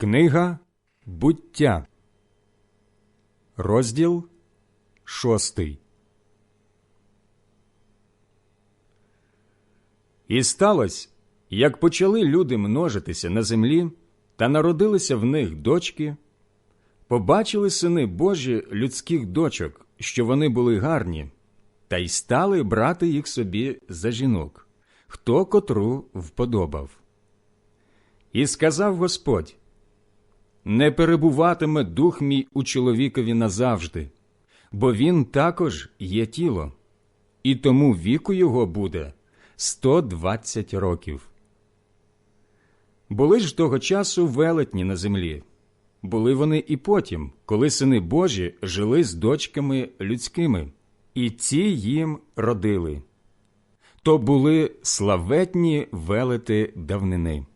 Книга буття, розділ шостий. І сталося, як почали люди множитися на землі, та народилися в них дочки, побачили сини Божі людських дочок, що вони були гарні, та й стали брати їх собі за жінок, хто котру вподобав. І сказав Господь не перебуватиме дух мій у чоловікові назавжди, бо він також є тіло, і тому віку його буде 120 років. Були ж того часу велетні на землі. Були вони і потім, коли сини Божі жили з дочками людськими, і ці їм родили. То були славетні велети давнини.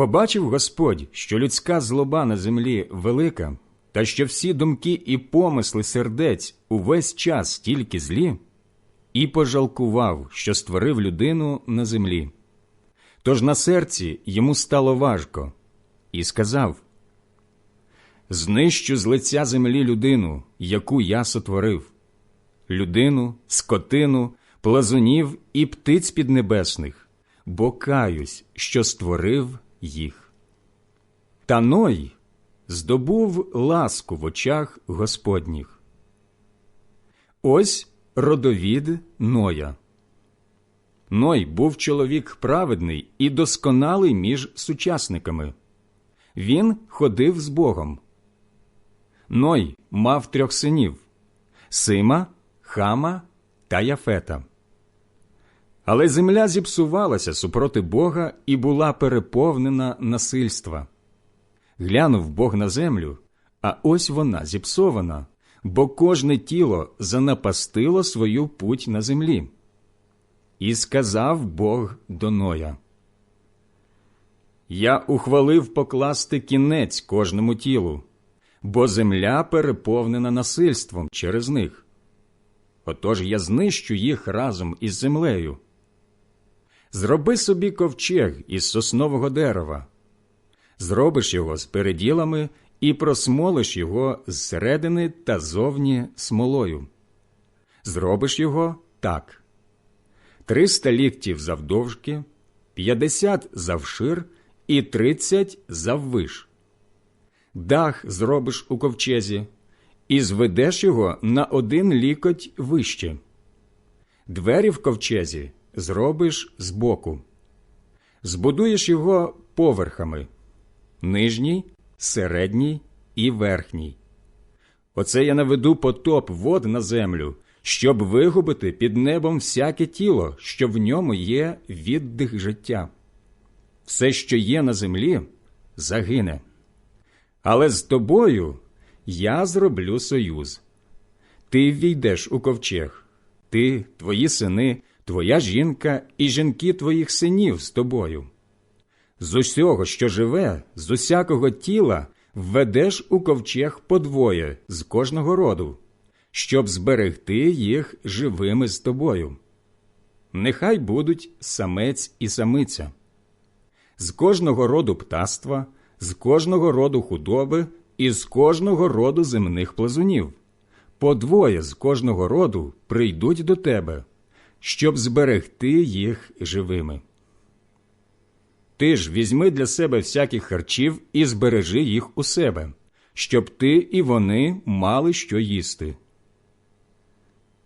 Побачив Господь, що людська злоба на землі велика, та що всі думки і помисли сердець увесь час тільки злі, і пожалкував, що створив людину на землі. Тож на серці йому стало важко, і сказав Знищу з лиця землі людину, яку я сотворив, людину, скотину, плазунів і птиць піднебесних, бо каюсь, що створив їх. Та Ной здобув ласку в очах Господніх. Ось родовід Ноя. Ной був чоловік праведний і досконалий між сучасниками. Він ходив з Богом. Ной мав трьох синів Сима, Хама та Яфета. Але земля зіпсувалася супроти Бога і була переповнена насильства. Глянув Бог на землю, а ось вона зіпсована, бо кожне тіло занапастило свою путь на землі. І сказав Бог до Ноя, Я ухвалив покласти кінець кожному тілу, бо земля переповнена насильством через них. Отож я знищу їх разом із землею. Зроби собі ковчег із соснового дерева, зробиш його з переділами і просмолиш його зсередини та зовні смолою. Зробиш його так: триста ліктів завдовжки, п'ятдесят завшир і тридцять заввиш. Дах зробиш у ковчезі і зведеш його на один лікоть вище. Двері в ковчезі зробиш збоку. Збудуєш його поверхами нижній, середній і верхній. Оце я наведу потоп вод на землю, щоб вигубити під небом всяке тіло, що в ньому є віддих життя. Все, що є на землі, загине. Але з тобою я зроблю союз. Ти ввійдеш у ковчег, ти, твої сини, твоя жінка і жінки твоїх синів з тобою. З усього, що живе, з усякого тіла введеш у ковчег подвоє з кожного роду, щоб зберегти їх живими з тобою. Нехай будуть самець і самиця. З кожного роду птаства, з кожного роду худоби і з кожного роду земних плазунів. По двоє з кожного роду прийдуть до тебе, щоб зберегти їх живими. Ти ж візьми для себе всяких харчів і збережи їх у себе, щоб ти і вони мали що їсти.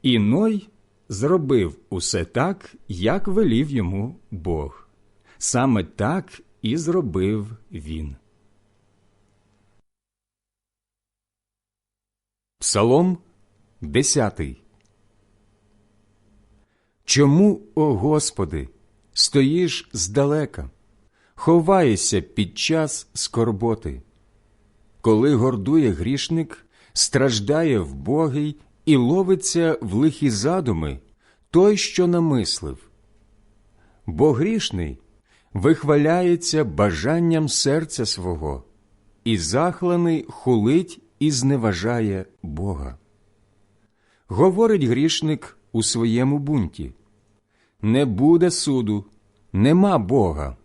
І Ной зробив усе так, як велів йому Бог. Саме так і зробив він. Псалом 10 Чому, о Господи, стоїш здалека, ховаєшся під час скорботи? Коли гордує грішник, страждає вбогий і ловиться в лихі задуми той, що намислив. Бо грішний вихваляється бажанням серця свого, і захланий хулить і зневажає Бога. Говорить грішник у своєму бунті не буде суду, нема Бога.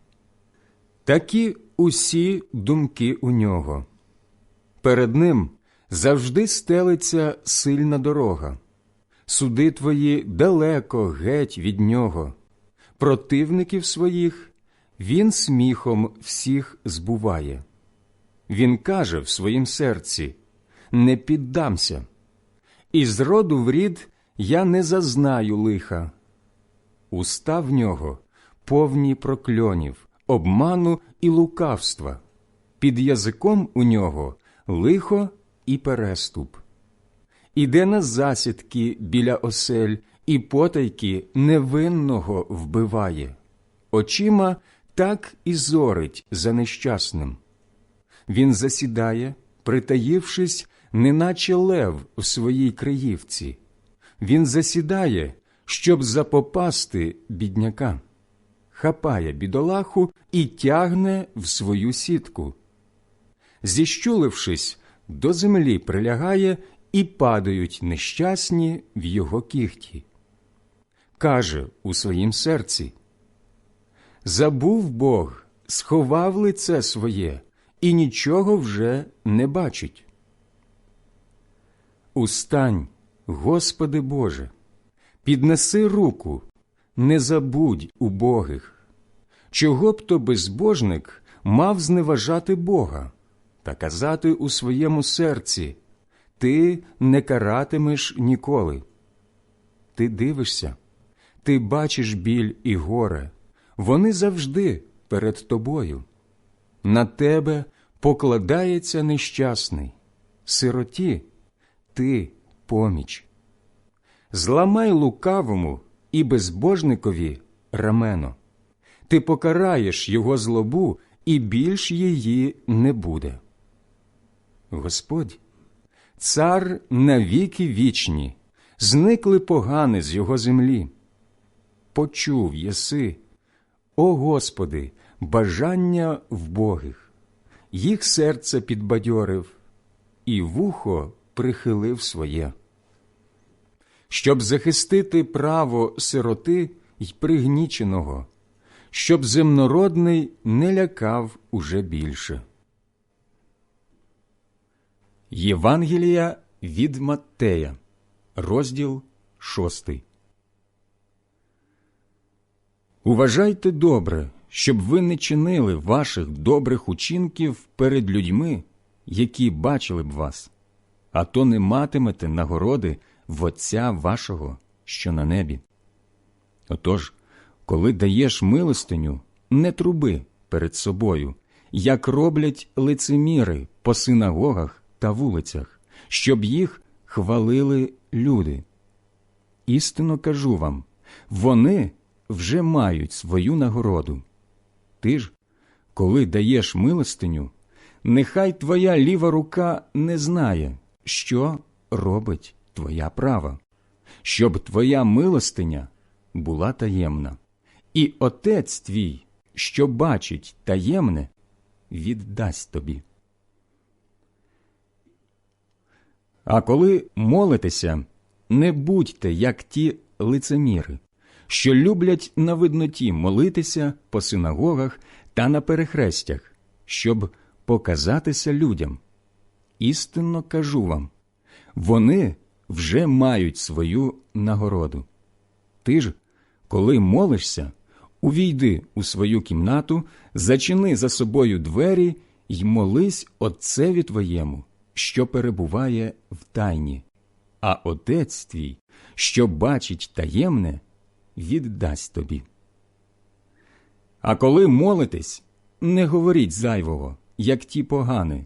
Такі усі думки у нього. Перед ним завжди стелиться сильна дорога. Суди твої далеко геть від нього, противників своїх він сміхом всіх збуває. Він каже в своїм серці не піддамся, і з роду в рід я не зазнаю лиха. Уста в нього повні прокльонів, обману і лукавства, під язиком у нього лихо і переступ. Іде на засідки біля осель і потайки невинного вбиває, очима так і зорить за нещасним. Він засідає, притаївшись, неначе лев у своїй криївці. Він засідає, щоб запопасти бідняка, хапає бідолаху і тягне в свою сітку. Зіщулившись, до землі прилягає і падають нещасні в його кіхті. Каже у своїм серці Забув Бог, сховав лице своє і нічого вже не бачить. Устань, Господи Боже, піднеси руку, не забудь убогих. Чого б то безбожник мав зневажати Бога та казати у своєму серці Ти не каратимеш ніколи. Ти дивишся, ти бачиш біль і горе, вони завжди перед тобою. На тебе покладається нещасний, сироті ти поміч. Зламай лукавому і безбожникові рамено. Ти покараєш його злобу, і більш її не буде. Господь, цар навіки вічні, зникли погани з його землі. Почув єси, о Господи, бажання вбогих, їх серце підбадьорив, і вухо прихилив своє. Щоб захистити право сироти й пригніченого, щоб земнородний не лякав уже більше. Євангелія від Маттея, розділ шостий. Уважайте добре, щоб ви не чинили ваших добрих учинків перед людьми, які бачили б вас, а то не матимете нагороди в Отця вашого, що на небі. Отож, коли даєш милостиню, не труби перед собою, як роблять лицеміри по синагогах та вулицях, щоб їх хвалили люди. Істинно кажу вам, вони вже мають свою нагороду. Ти ж, коли даєш милостиню, нехай твоя ліва рука не знає, що робить твоя права, щоб твоя милостиня була таємна, і Отець твій, що бачить таємне, віддасть тобі. А коли молитеся, не будьте, як ті лицеміри, що люблять на видноті молитися по синагогах та на перехрестях, щоб показатися людям. Істинно кажу вам вони вже мають свою нагороду. Ти ж, коли молишся, увійди у свою кімнату, зачини за собою двері й молись Отцеві твоєму, що перебуває в тайні, а Отець твій, що бачить таємне, віддасть тобі. А коли молитесь, не говоріть зайвого, як ті погани.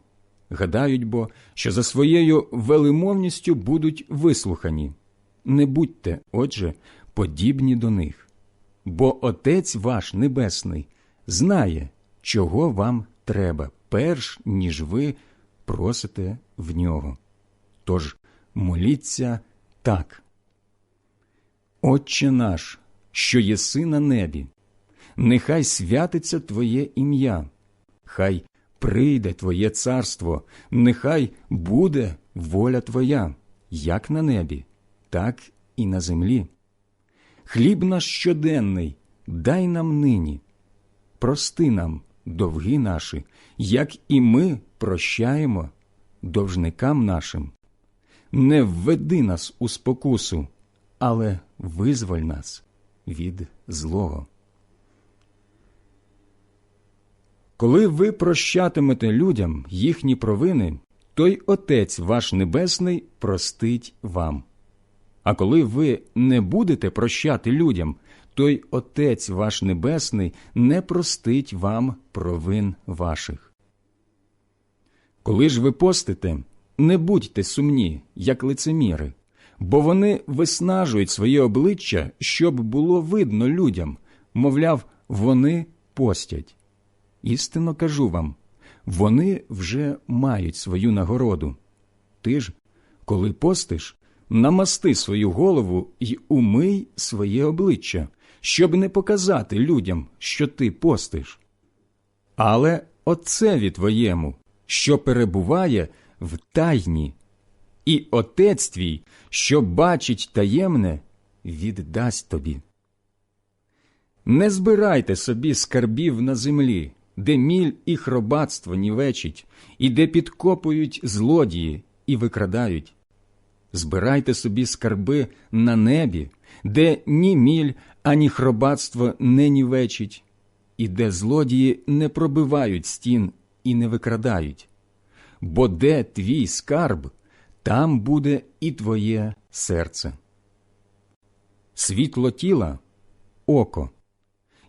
Гадають бо, що за своєю велимовністю будуть вислухані. Не будьте, отже, подібні до них. Бо Отець ваш Небесний знає, чого вам треба, перш ніж ви просите в нього. Тож моліться так. Отче наш, що єси на небі, нехай святиться Твоє ім'я, хай прийде Твоє царство, нехай буде воля Твоя, як на небі, так і на землі. Хліб наш щоденний дай нам нині, прости нам довги наші, як і ми прощаємо довжникам нашим. Не введи нас у спокусу, але визволь нас від злого. Коли ви прощатимете людям їхні провини, той Отець ваш Небесний простить вам. А коли ви не будете прощати людям, той Отець ваш Небесний не простить вам провин ваших. Коли ж ви постите, не будьте сумні, як лицеміри, бо вони виснажують своє обличчя, щоб було видно людям, мовляв, вони постять. Істинно кажу вам, вони вже мають свою нагороду. Ти ж, коли постиш, намасти свою голову й умий своє обличчя, щоб не показати людям, що ти постиш. Але Отцеві твоєму, що перебуває в тайні, і Отець твій, що бачить таємне, віддасть тобі. Не збирайте собі скарбів на землі, де міль і хробатство нівечить, і де підкопують злодії і викрадають. Збирайте собі скарби на небі, де ні міль, ані хробатство не нівечить, і де злодії не пробивають стін і не викрадають. Бо де твій скарб, там буде і твоє серце. Світло тіла око.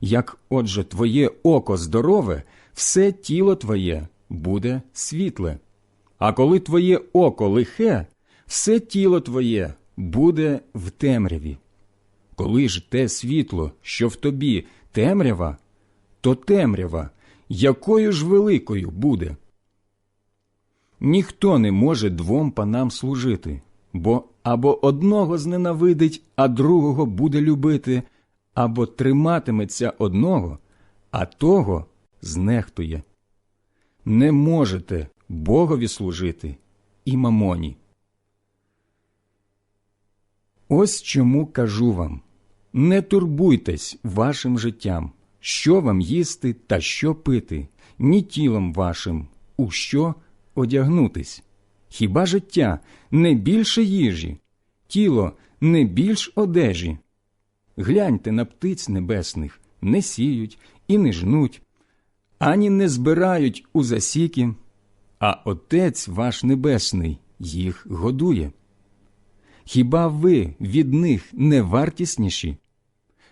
Як, отже, твоє око здорове, все тіло твоє буде світле. А коли твоє око лихе, все тіло твоє буде в темряві. Коли ж те світло, що в тобі темрява, то темрява, якою ж великою буде. Ніхто не може двом панам служити, бо або одного зненавидить, а другого буде любити, або триматиметься одного, а того знехтує. Не можете Богові служити і мамоні. Ось чому кажу вам не турбуйтесь вашим життям, що вам їсти та що пити, ні тілом вашим, у що одягнутись. Хіба життя не більше їжі, тіло не більш одежі? Гляньте на птиць небесних, не сіють і не жнуть, ані не збирають у засіки, а Отець ваш Небесний їх годує. Хіба ви від них не вартісніші?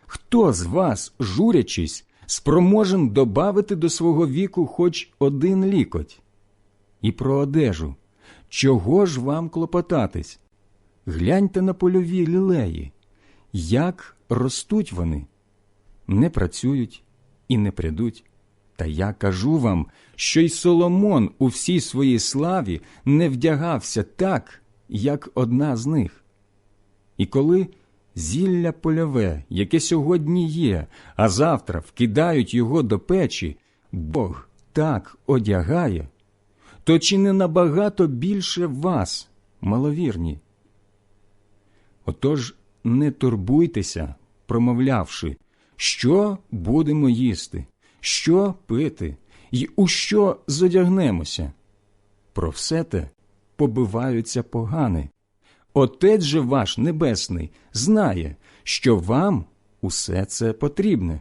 Хто з вас, журячись, спроможен добавити до свого віку хоч один лікоть? І про одежу. Чого ж вам клопотатись? Гляньте на польові лілеї, як ростуть вони, не працюють і не придуть. Та я кажу вам, що й Соломон у всій своїй славі не вдягався так, як одна з них. І коли зілля польове, яке сьогодні є, а завтра вкидають його до печі, Бог так одягає, то чи не набагато більше вас, маловірні? Отож не турбуйтеся, промовлявши, що будемо їсти, що пити і у що зодягнемося. Про все те побиваються погани. Отець же ваш Небесний знає, що вам усе це потрібне.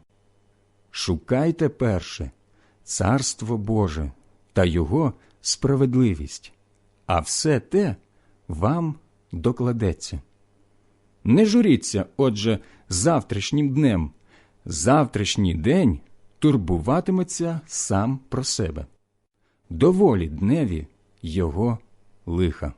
Шукайте перше Царство Боже та Його справедливість, а все те вам докладеться. Не журіться, отже, завтрашнім днем, завтрашній день турбуватиметься сам про себе. Доволі дневі його лиха.